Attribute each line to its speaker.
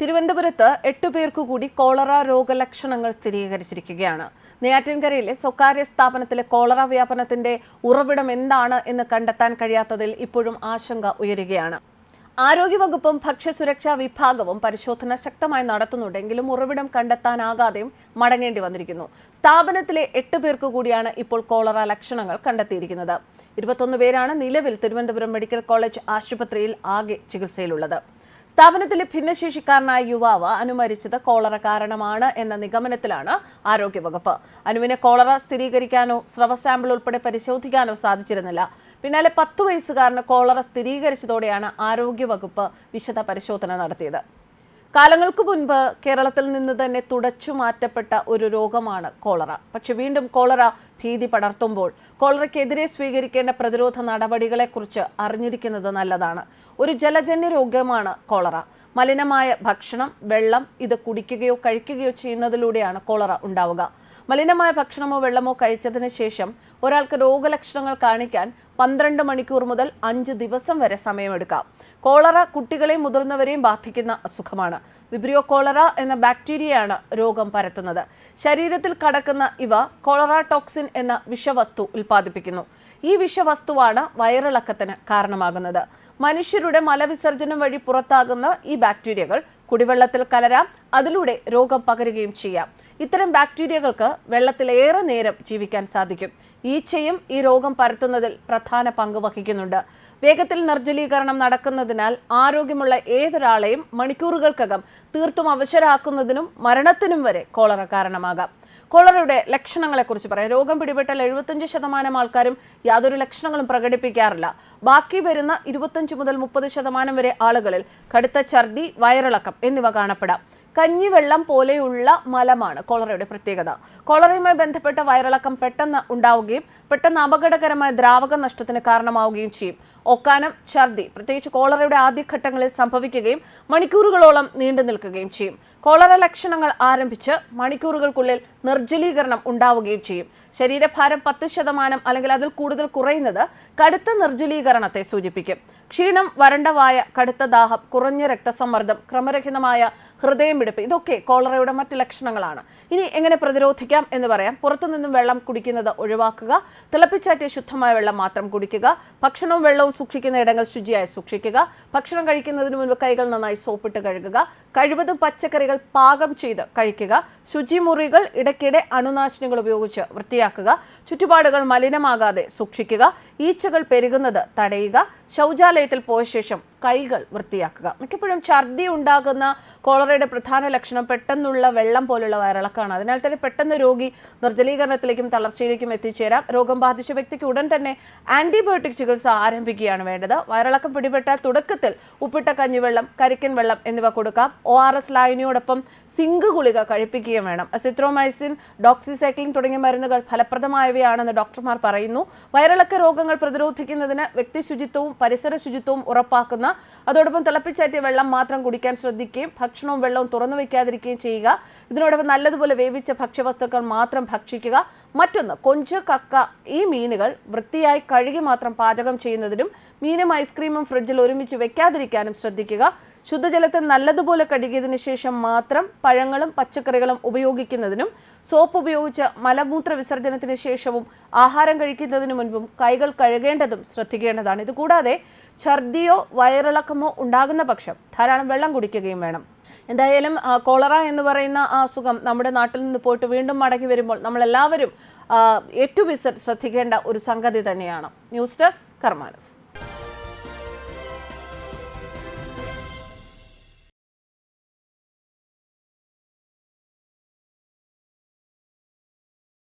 Speaker 1: തിരുവനന്തപുരത്ത് എട്ടു പേർക്കു കൂടി കോളറ രോഗലക്ഷണങ്ങൾ സ്ഥിരീകരിച്ചിരിക്കുകയാണ്. നെയ്യാറ്റിൻകരയിലെ സ്വകാര്യ സ്ഥാപനത്തിലെ കോളറ വ്യാപനത്തിന്റെ ഉറവിടം എന്താണ് എന്ന് കണ്ടെത്താൻ കഴിയാത്തതിൽ ഇപ്പോഴും ആശങ്ക ഉയരുകയാണ്. ആരോഗ്യവകുപ്പും ഭക്ഷ്യസുരക്ഷാ വിഭാഗവും പരിശോധന ശക്തമായി നടത്തുന്നുണ്ടെങ്കിലും ഉറവിടം കണ്ടെത്താനാകാതെയും മടങ്ങേണ്ടി വന്നിരിക്കുന്നു. സ്ഥാപനത്തിലെ എട്ട് പേർക്കു കൂടിയാണ് ഇപ്പോൾ കോളറ ലക്ഷണങ്ങൾ കണ്ടെത്തിയിരിക്കുന്നത്. ഇരുപത്തൊന്ന് പേരാണ് നിലവിൽ തിരുവനന്തപുരം മെഡിക്കൽ കോളേജ് ആശുപത്രിയിൽ ആകെ ചികിത്സയിലുള്ളത്. സ്ഥാപനത്തിലെ ഭിന്നശേഷിക്കാരനായ യുവാവ് അനുമരിച്ചത് കോളറ കാരണമാണ് എന്ന നിഗമനത്തിലാണ് ആരോഗ്യവകുപ്പ്. അനുവിനെ കോളറ സ്ഥിരീകരിക്കാനോ സ്രവ സാമ്പിൾ ഉൾപ്പെടെ പരിശോധിക്കാനോ സാധിച്ചിരുന്നില്ല. പിന്നാലെ പത്ത് വയസ്സുകാരന് കോളറ സ്ഥിരീകരിച്ചതോടെയാണ് ആരോഗ്യവകുപ്പ് വിശദ പരിശോധന നടത്തിയത്. കാലങ്ങൾക്ക് മുൻപ് കേരളത്തിൽ നിന്ന് തന്നെ തുടച്ചു മാറ്റപ്പെട്ട ഒരു രോഗമാണ് കോളറ. പക്ഷെ വീണ്ടും കോളറ ഭീതി പടർത്തുമ്പോൾ കോളറയ്ക്കെതിരെ സ്വീകരിക്കേണ്ട പ്രതിരോധ നടപടികളെക്കുറിച്ച് അറിഞ്ഞിരിക്കുന്നത് നല്ലതാണ്. ഒരു ജലജന്യ രോഗമാണ് കോളറ. മലിനമായ ഭക്ഷണം വെള്ളം ഇത് കുടിക്കുകയോ കഴിക്കുകയോ ചെയ്യുന്നതിലൂടെയാണ് കോളറ ഉണ്ടാവുക. മലിനമായ ഭക്ഷണമോ വെള്ളമോ കഴിച്ചതിന് ശേഷം ഒരാൾക്ക് രോഗലക്ഷണങ്ങൾ കാണിക്കാൻ പന്ത്രണ്ട് മണിക്കൂർ മുതൽ അഞ്ച് ദിവസം വരെ സമയമെടുക്കാം. കോളറ കുട്ടികളെയും മുതിർന്നവരെയും ബാധിക്കുന്ന അസുഖമാണ്. വിബ്രിയോ കോളറ എന്ന ബാക്ടീരിയയാണ് രോഗം പരത്തുന്നത്. ശരീരത്തിൽ കടക്കുന്ന ഇവ കോളറ ടോക്സിൻ എന്ന വിഷവസ്തു ഉൽപ്പാദിപ്പിക്കുന്നു. ഈ വിഷവസ്തുവാണ് വയറിളക്കത്തിന് കാരണമാകുന്നത്. മനുഷ്യരുടെ മലവിസർജനം വഴി പുറത്താകുന്ന ഈ ബാക്ടീരിയകൾ കുടിവെള്ളത്തിൽ കലരാം അതിലൂടെ രോഗം പകരുകയും ചെയ്യാം. ഇത്തരം ബാക്ടീരിയകൾക്ക് വെള്ളത്തിൽ ഏറെ നേരം ജീവിക്കാൻ സാധിക്കും. ഈച്ചയും ഈ രോഗം പരത്തുന്നതിൽ പ്രധാന പങ്ക് വഹിക്കുന്നുണ്ട്. വേഗത്തിൽ നിർജലീകരണം നടക്കുന്നതിനാൽ ആരോഗ്യമുള്ള ഏതൊരാളെയും മണിക്കൂറുകൾക്കകം തീർത്തും അവശരാക്കുന്നതിനും മരണത്തിനും വരെ കോളറ കാരണമാകാം. കോളറയുടെ ലക്ഷണങ്ങളെക്കുറിച്ച് പറയാം. രോഗം പിടിപെട്ടാൽ എഴുപത്തഞ്ച് ശതമാനം ആൾക്കാരും യാതൊരു ലക്ഷണങ്ങളും പ്രകടിപ്പിക്കാറില്ല. ബാക്കി വരുന്ന ഇരുപത്തഞ്ച് മുതൽ മുപ്പത് ശതമാനം വരെ ആളുകളിൽ കടുത്ത ഛർദി വയറിളക്കം എന്നിവ കാണപ്പെടാം. കഞ്ഞിവെള്ളം പോലെയുള്ള മലമാണ് കോളറയുടെ പ്രത്യേകത. കോളറയുമായി ബന്ധപ്പെട്ട വയറിളക്കം പെട്ടെന്ന് ഉണ്ടാവുകയും പെട്ടെന്ന് അപകടകരമായ ദ്രാവക നഷ്ടത്തിന് കാരണമാവുകയും ചെയ്യും. ഒക്കാനം ഛർദി പ്രത്യേകിച്ച് കോളറയുടെ ആദ്യഘട്ടങ്ങളിൽ സംഭവിക്കുകയും മണിക്കൂറുകളോളം നീണ്ടു നിൽക്കുകയും ചെയ്യും. കോളറ ലക്ഷണങ്ങൾ ആരംഭിച്ച് മണിക്കൂറുകൾക്കുള്ളിൽ നിർജലീകരണം ഉണ്ടാവുകയും ചെയ്യും. ശരീരഭാരം പത്ത് ശതമാനം അല്ലെങ്കിൽ അതിൽ കൂടുതൽ കുറയുന്നത് കടുത്ത നിർജലീകരണത്തെ സൂചിപ്പിക്കും. ക്ഷീണം വരണ്ടവായ കടുത്ത ദാഹം കുറഞ്ഞ രക്തസമ്മർദ്ദം ക്രമരഹിതമായ ഹൃദയമിടിപ്പ് ഇതൊക്കെ കോളറയുടെ മറ്റ് ലക്ഷണങ്ങളാണ്. ഇനി എങ്ങനെ പ്രതിരോധിക്കാം എന്ന് പറയാം. പുറത്തുനിന്നും വെള്ളം കുടിക്കുന്നത് ഒഴിവാക്കുക. തിളപ്പിച്ചാറ്റിയ ശുദ്ധമായ വെള്ളം മാത്രം കുടിക്കുക. ഭക്ഷണവും വെള്ളവും സൂക്ഷിക്കുന്ന ഇടങ്ങൾ ശുചിയായി സൂക്ഷിക്കുക. ഭക്ഷണം കഴിക്കുന്നതിന് മുൻപ് കൈകൾ നന്നായി സോപ്പിട്ട് കഴുകുക. കഴിവതും പച്ചക്കറികൾ പാകം ചെയ്ത് കഴിക്കുക. ശുചിമുറികൾ ഇടയ്ക്കിടെ അണുനാശിനികൾ ഉപയോഗിച്ച് വൃത്തിയാക്കുക. ചുറ്റുപാടുകൾ മലിനമാകാതെ സൂക്ഷിക്കുക. ഈച്ചകൾ പെരുകുന്നത് തടയുക. ശൗചാലയത്തിൽ പോയ ശേഷം കൈകൾ വൃത്തിയാക്കുക. മിക്കപ്പോഴും ഛർദി ഉണ്ടാകുന്ന കോളറയുടെ പ്രധാന ലക്ഷണം പെട്ടെന്നുള്ള വെള്ളം പോലുള്ള വയറിളക്കാണ്. അതിനാൽ തന്നെ പെട്ടെന്ന് രോഗി നിർജലീകരണത്തിലേക്കും തളർച്ചയിലേക്കും എത്തിച്ചേരാം. രോഗം ബാധിച്ച വ്യക്തിക്ക് ഉടൻ തന്നെ ആന്റിബയോട്ടിക് ചികിത്സ ആരംഭിക്കുകയാണ് വേണ്ടത്. വയറിളക്കം പിടിപെട്ടാൽ തുടക്കത്തിൽ ഉപ്പിട്ട കഞ്ഞിവെള്ളം കരിക്കൻ വെള്ളം എന്നിവ കൊടുക്കാം. ഒ ആർ എസ് ലായനിയോടൊപ്പം സിങ്ക് ഗുളിക കഴിപ്പിക്കുകയും വേണം. അസിത്രോമൈസിൻ ഡോക്സിസൈക്ലിൻ തുടങ്ങിയ മരുന്നുകൾ ഫലപ്രദമായവയാണെന്ന് ഡോക്ടർമാർ പറയുന്നു. വയറിളക്ക രോഗങ്ങൾ പ്രതിരോധിക്കുന്നതിന് വ്യക്തി ശുചിത്വവും പരിസര ശുചിത്വവും ഉറപ്പാക്കുന്ന അതോടൊപ്പം തിളപ്പിച്ചാറ്റിയ വെള്ളം മാത്രം കുടിക്കാൻ ശ്രദ്ധിക്കുകയും ഭക്ഷണവും വെള്ളവും തുറന്നു വയ്ക്കാതിരിക്കുകയും ചെയ്യുക. ഇതിനോടൊപ്പം നല്ലതുപോലെ വേവിച്ച ഭക്ഷ്യവസ്തുക്കൾ മാത്രം ഭക്ഷിക്കുക. മറ്റൊന്ന് കൊഞ്ച് കക്ക ഈ മീനുകൾ വൃത്തിയായി കഴുകി മാത്രം പാചകം ചെയ്യുന്നതിനും മീനും ഐസ്ക്രീമും ഫ്രിഡ്ജിൽ ഒരുമിച്ച് വെക്കാതിരിക്കാനും ശ്രദ്ധിക്കുക. ശുദ്ധജലത്തിൽ നല്ലതുപോലെ കഴുകിയതിന് ശേഷം മാത്രം പഴങ്ങളും പച്ചക്കറികളും ഉപയോഗിക്കുന്നതിനും സോപ്പ് ഉപയോഗിച്ച് മലമൂത്ര വിസർജനത്തിന് ശേഷവും ആഹാരം കഴിക്കുന്നതിന് മുൻപും കൈകൾ കഴുകേണ്ടതും ശ്രദ്ധിക്കേണ്ടതാണ്. ഇതുകൂടാതെ ഛർദിയോ വയറിളക്കമോ ഉണ്ടാകുന്ന പക്ഷം ധാരാളം വെള്ളം കുടിക്കുകയും വേണം. എന്തായാലും കോളറ എന്ന് പറയുന്ന ആ അസുഖം നമ്മുടെ നാട്ടിൽ നിന്ന് പോയിട്ട് വീണ്ടും മടങ്ങി വരുമ്പോൾ നമ്മളെല്ലാവരും ഏറ്റവും ശ്രദ്ധിക്കേണ്ട ഒരു സംഗതി തന്നെയാണ്. News desk കർമാനസ്.